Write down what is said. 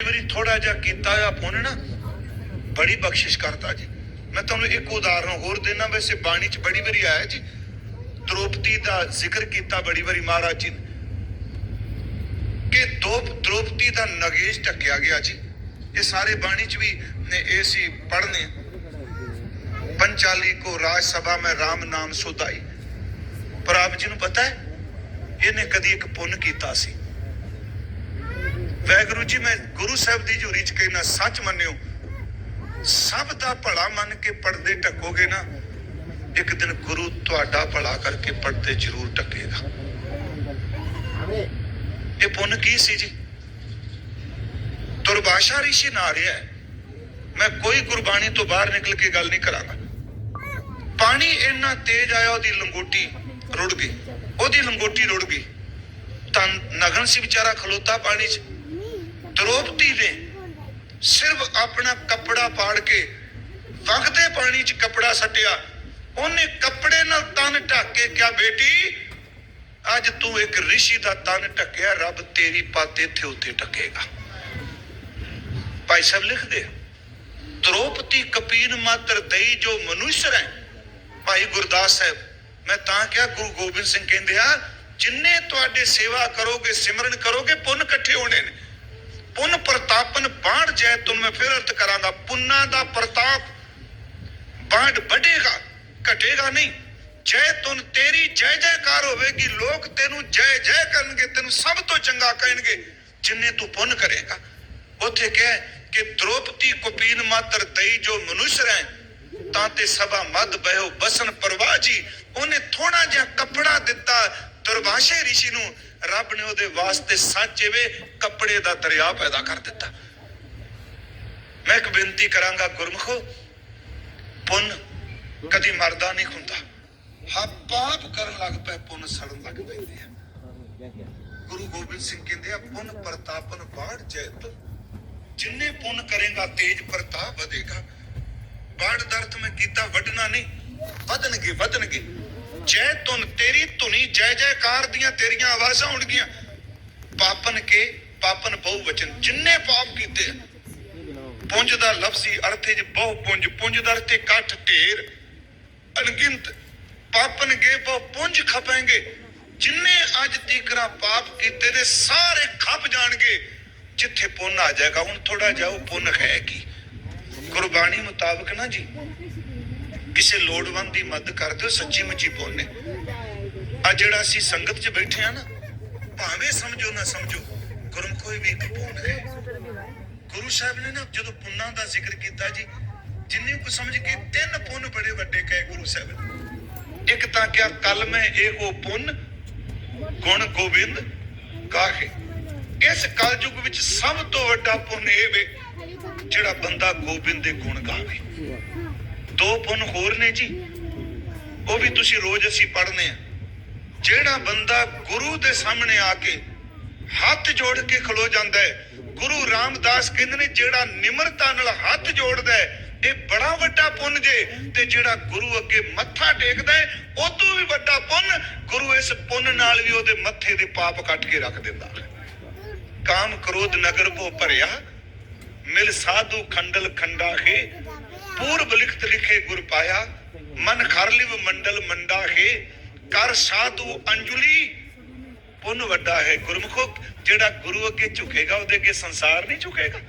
ਵਾਰੀ ਥੋੜਾ ਜਿਹਾ ਕੀਤਾ ਹੋਇਆ ਪੁੰਨ ਨਾ, ਬੜੀ ਬਖਸ਼ਿਸ਼ ਕਰਦਾ ਜੀ। ਮੈਂ ਤੁਹਾਨੂੰ ਇੱਕ ਉਦਾਹਰਨ ਹੋਰ ਦੇਣਾ ਵੈਸੇ ਬਾਣੀ 'ਚ ਬੜੀ ਵਾਰੀ ਆਇਆ ਜੀ। ਦ੍ਰੋਪਦੀ ਦਾ ਜ਼ਿਕਰ ਕੀਤਾ ਬੜੀ ਵਾਰੀ ਮਹਾਰਾਜ ਜੀ ਕਿ ਦੋ ਦ੍ਰੋਪਦੀ ਦਾ ਨਗੇਸ਼ ਢੱਕਿਆ ਗਿਆ ਜੀ। ਇਹ ਸਾਰੇ ਬਾਣੀ 'ਚ ਵੀ ਨੇ, ਇਹ ਸੀ ਪੜ੍ਹਨੇ ਪੰਚਾਲੀ ਕੋ ਰਾਜ ਸਭਾ ਮੈਂ RAM ਨਾਮ ਸੁਧਾਈ। ਪਰ ਆਪ ਜੀ ਨੂੰ ਪਤਾ ਹੈ, ਇਹਨੇ ਕਦੀ ਇੱਕ ਪੁੰਨ ਕੀਤਾ ਸੀ। ਵੈਗੁਰੂ ਜੀ, ਮੈਂ ਗੁਰੂ ਸਾਹਿਬ ਦੀ ਝੂਰੀ ਚ ਕਹਿਣਾ ਸੱਚ ਮੰਨਿਓ, ਸਭ ਦਾ ਭਲਾ ਮੰਨ ਕੇ ਪਰਦੇ ਢੱਕੋਗੇ ਨਾ, ਇੱਕ ਦਿਨ ਗੁਰੂ ਤੁਹਾਡਾ ਭਲਾ ਕਰਕੇ ਪਰਦੇ ਜ਼ਰੂਰ ਢੱਕੇਗਾ ਇਹ ਪੁੰਨ ਕੀ ਸੀ ਜੀ? ਦੁਰਭਾਸ਼ਾ ਰਿਸ਼ੀ ਨਾ ਰਿਹਾ ਮੈਂ ਕੋਈ ਗੁਰਬਾਣੀ ਤੋਂ ਬਾਹਰ ਨਿਕਲ ਕੇ ਗੱਲ ਨਹੀਂ ਕਰਾਂਗਾ। ਪਾਣੀ ਇੰਨਾ ਤੇਜ਼ ਆਇਆ, ਉਹਦੀ ਲੰਗੋਟੀ ਰੁੜ ਗਈ। ਉਹਦੀ ਲੰਗੋਟੀ ਰੁੜ ਗਈ। ਤਾਂ ਨਗਨ ਸੀ ਵਿਚਾਰਾ ਖਲੋਤਾ ਪਾਣੀ 'ਚ। ਦ੍ਰੋਪਦੀ ਨੇ ਸਿਰਫ ਆਪਣਾ ਕੱਪੜਾ ਪਾੜ ਕੇ ਵਗਦੇ ਪਾਣੀ 'ਚ ਕੱਪੜਾ ਸੱਟਿਆ। ਉਹਨੇ ਕੱਪੜੇ ਨਾਲ ਤਨ ਢੱਕ ਕੇ ਕਿਹਾ, ਬੇਟੀ, ਅੱਜ ਤੂੰ ਇੱਕ ਰਿਸ਼ੀ ਦਾ ਤਨ ਢੱਕਿਆ, ਰੱਬ ਤੇਰੀ ਪੱਤ ਇੱਥੇ ਉੱਤੇ ਢੱਕੇਗਾ। ਭਾਈ ਸਾਹਿਬ ਲਿਖਦੇ ਦ੍ਰੋਪਦੀ ਕਪੀਨ ਮਾਤਰ ਦਈ ਜੋ ਮਨੁਸ਼ਰ ਹੈ। ਭਾਈ ਗੁਰਦਾਸ ਸਾਹਿਬ, ਮੈਂ ਤਾਂ ਕਿਹਾ, ਗੁਰੂ ਗੋਬਿੰਦ ਸਿੰਘ ਕਹਿੰਦੇ ਆ, ਜਿੰਨੇ ਤੁਹਾਡੇ ਸੇਵਾ ਕਰੋਗੇ, ਸਿਮਰਨ ਕਰੋਗੇ, ਪੁੰਨ ਇਕੱਠੇ ਹੋਣੇ ਨੇ। ਪੁੰਨ ਪ੍ਰਤਾਪਨ ਬਾਣ ਜੈ ਤੁਮ ਮੈਂ ਫਿਰ ਅਰਥ ਕਰਾਂਗਾ। ਪੁੰਨਾ ਦਾ ਪ੍ਰਤਾਪ ਬਾਣ ਵੱਡੇਗਾ ਘਟੇਗਾ ਨਹੀਂ। ਜੈ ਤੁਨ ਤੇਰੀ ਜੈ ਜੈਕਾਰ ਹੋਵੇਗੀ, ਲੋਕ ਤੈਨੂੰ ਜੈ ਜੈ ਕਰਨਗੇ, ਤੈਨੂੰ ਸਭ ਤੋਂ ਚੰਗਾ ਕਹਿਣਗੇ, ਜਿੰਨੇ ਤੂੰ ਪੁੰਨ ਕਰੇਗਾ। ਉੱਥੇ ਕਿਹਾ ਕਿ ਦ੍ਰੋਪਦੀ ਕੁਪੀਨ ਮਾਤਰ ਦਈ ਜੋ ਮਨੁਸ਼ ਰਹਿ ਤਾਂ ਤੇ ਸਭਾ ਮਦ ਬਹਿਓ ਬਸਨ ਪਰਵਾਜੀ ਉਹਨੇ ਥੋੜਾ ਜਿਹਾ ਕੱਪੜਾ ਦਿੱਤਾ ਦੁਰਵਾਸ਼ੇ ਰਿਸ਼ੀ ਨੂੰ ਰੱਬ ਨੇ ਉਹਦੇ ਵਾਸਤੇ ਸੱਚੇ ਵੇ ਕੱਪੜੇ ਦਾ ਦਰਿਆ ਪੈਦਾ ਕਰ ਦਿੱਤਾ। ਮੈਂ ਇੱਕ ਬੇਨਤੀ ਕਰਾਂਗਾ ਗੁਰਮਖੋ, ਪੁੰਨ ਕਦੀ ਮਰਦਾ ਨਹੀਂ ਹੁੰਦਾ। ਹਾਂ ਪਾਪ ਕਰਨ ਲੱਗ ਪਏ ਪੁੰਨ ਸੜਨ ਲੱਗ ਪੈਂਦੇ ਆ। ਗੁਰੂ ਗੋਬਿੰਦ ਸਿੰਘ ਕਹਿੰਦੇ ਆ, ਪੁੰਨ ਪ੍ਰਤਾਪਨ ਬਾੜ ਜੈਤ। ਜਿੰਨੇ ਪੁੰਨ ਕਰੇਗਾ, ਤੇਜ ਪ੍ਰਤਾਪ ਵਧੇਗਾ। ਬਾੜ ਦਾ ਅਰਥ ਮੈਂ ਕੀਤਾ, ਵੱਢਣਾ ਨਹੀਂ। ਵਧਣਗੇ ਵਧਣਗੇ। ਜੈ ਤੁਨ ਤੇਰੀ ਧੁਨੀ, ਜੈ ਜੈਕਾਰ ਦੀਆਂ ਤੇਰੀਆਂ ਆਵਾਜ਼ਾਂ ਉਣਗੀਆਂ ਪਾਪਨ ਕੇ ਪਾਪਨ ਬਹੁ ਵਚਨ, ਜਿੰਨੇ ਪਾਪ ਕੀਤੇ ਪੁੰਜ ਦਾ ਲਫ਼ਜ਼ੀ ਅਰਥ ਚ ਬਹੁ ਪੁੰਜ ਪੁੰਜ ਦਾ ਅਰਥ ਇਕੱਠ ਢੇਰ। ਅਣਗਿਣਤ ਪਾਪਨ ਗੇ ਬਹੁ ਪੁੰਜ ਖਪਾਂਗੇ। ਜਿੰਨੇ ਅੱਜ ਤੀਕਰਾ ਪਾਪ ਕੀਤੇ ਦੇ, ਸਾਰੇ ਖਪ ਜਾਣਗੇ। ਜਿੱਥੇ ਪੁੰਨ ਆ ਜਾਏਗਾ, ਹੁਣ ਥੋੜਾ ਜਿਹਾ ਪੁੰਨ ਹੈ ਕੀ? ਗੁਰਬਾਣੀ ਮੁਤਾਬਕ ਨਾ ਜੀ। ਕਿਸੇ ਲੋੜਵੰਦ ਦੀ ਮਦਦ ਕਰ ਦਿਓ, ਸੱਚੀ ਮੁੱਚੀ ਪੁੰਨ ਆ ਜਿਹੜਾ ਅਸੀਂ ਸੰਗਤ 'ਚ ਬੈਠੇ ਆ ਨਾ, ਭਾਵੇਂ ਸਮਝੋ ਨਾ ਸਮਝੋ ਗੁਰਮਖੋਈ ਵੀ ਇੱਕ ਪੁੰਨ ਹੈ ਗੁਰੂ ਸਾਹਿਬ ਨੇ ਨਾ ਜਦੋਂ ਪੁੰਨਾਂ ਦਾ ਜ਼ਿਕਰ ਕੀਤਾ ਜੀ, ਜਿੰਨੇ ਕੋ ਸਮਝ ਕੇ ਤਿੰਨ ਪੁੰਨ ਬੜੇ ਵੱਡੇ ਕਹੇ ਗੁਰੂ ਸਾਹਿਬ ਨੇ। ਇੱਕ ਤਾਂ ਕਿਹਾ ਕਲ ਮੈਂ ਇਹ ਉਹ ਪੁੰਨ, ਗੁਣ ਗੋਬਿੰਦ ਕਾਹੇ ਇਸ ਕਲਯੁਗ ਵਿੱਚ ਸਭ ਤੋਂ ਵੱਡਾ ਪੁੰਨ ਇਹ ਵੇ, ਜਿਹੜਾ ਬੰਦਾ ਗੋਬਿੰਦ ਦੇ ਗੁਣ ਗਾਵੇ। ਦੋ ਪੁੰਨ ਹੋਰ ਨੇ ਜੀ। ਉਹ ਵੀ ਤੁਸੀਂ ਰੋਜ਼ ਅਸੀਂ ਪੜ੍ਹਨੇ ਆ। ਜਿਹੜਾ ਬੰਦਾ ਗੁਰੂ ਦੇ ਸਾਹਮਣੇ ਆ ਕੇ ਹੱਥ ਜੋੜ ਕੇ ਖਲੋ ਜਾਂਦਾ ਹੈ, ਗੁਰੂ ਰਾਮਦਾਸ ਕਹਿੰਦੇ ਨੇ, ਜਿਹੜਾ ਨਿਮਰਤਾ ਨਾਲ ਹੱਥ ਜੋੜਦਾ ਹੈ, ਇਹ ਬੜਾ ਵੱਡਾ ਪੁੰਨ ਜੇ, ਤੇ ਜਿਹੜਾ ਗੁਰੂ ਅੱਗੇ ਮੱਥਾ ਟੇਕਦਾ ਹੈ, ਉਹ ਤੋਂ ਵੀ ਵੱਡਾ ਪੁੰਨ, ਗੁਰੂ ਇਸ ਪੁੰਨ ਨਾਲ ਵੀ ਉਹਦੇ ਮੱਥੇ ਦੇ ਪਾਪ ਕੱਟ ਕੇ ਰੱਖ ਦਿੰਦਾ। ਕਾਮ ਕ੍ਰੋਧ ਨਗਰ ਭੋ ਭਰਿਆ ਮਿਲ ਸਾਧੂ ਖੰਡਲ ਖੰਡਾ ਪੂਰਬ ਲਿਖਤ ਲਿਖੇ ਗੁਰ ਪਾਇਆ, ਮਨ ਖਰਲਿਵ ਮੰਡਲ ਮੰਡਾ ਕਰ ਸਾਧੂ ਅੰਜੁਲੀ, ਪੁੰਨ ਵੱਡਾ ਹੈ ਗੁਰਮੁਖੋ। ਜਿਹੜਾ ਗੁਰੂ ਅੱਗੇ ਝੁਕੇਗਾ, ਉਹਦੇ ਅੱਗੇ ਸੰਸਾਰ ਨਹੀਂ ਝੁਕੇਗਾ।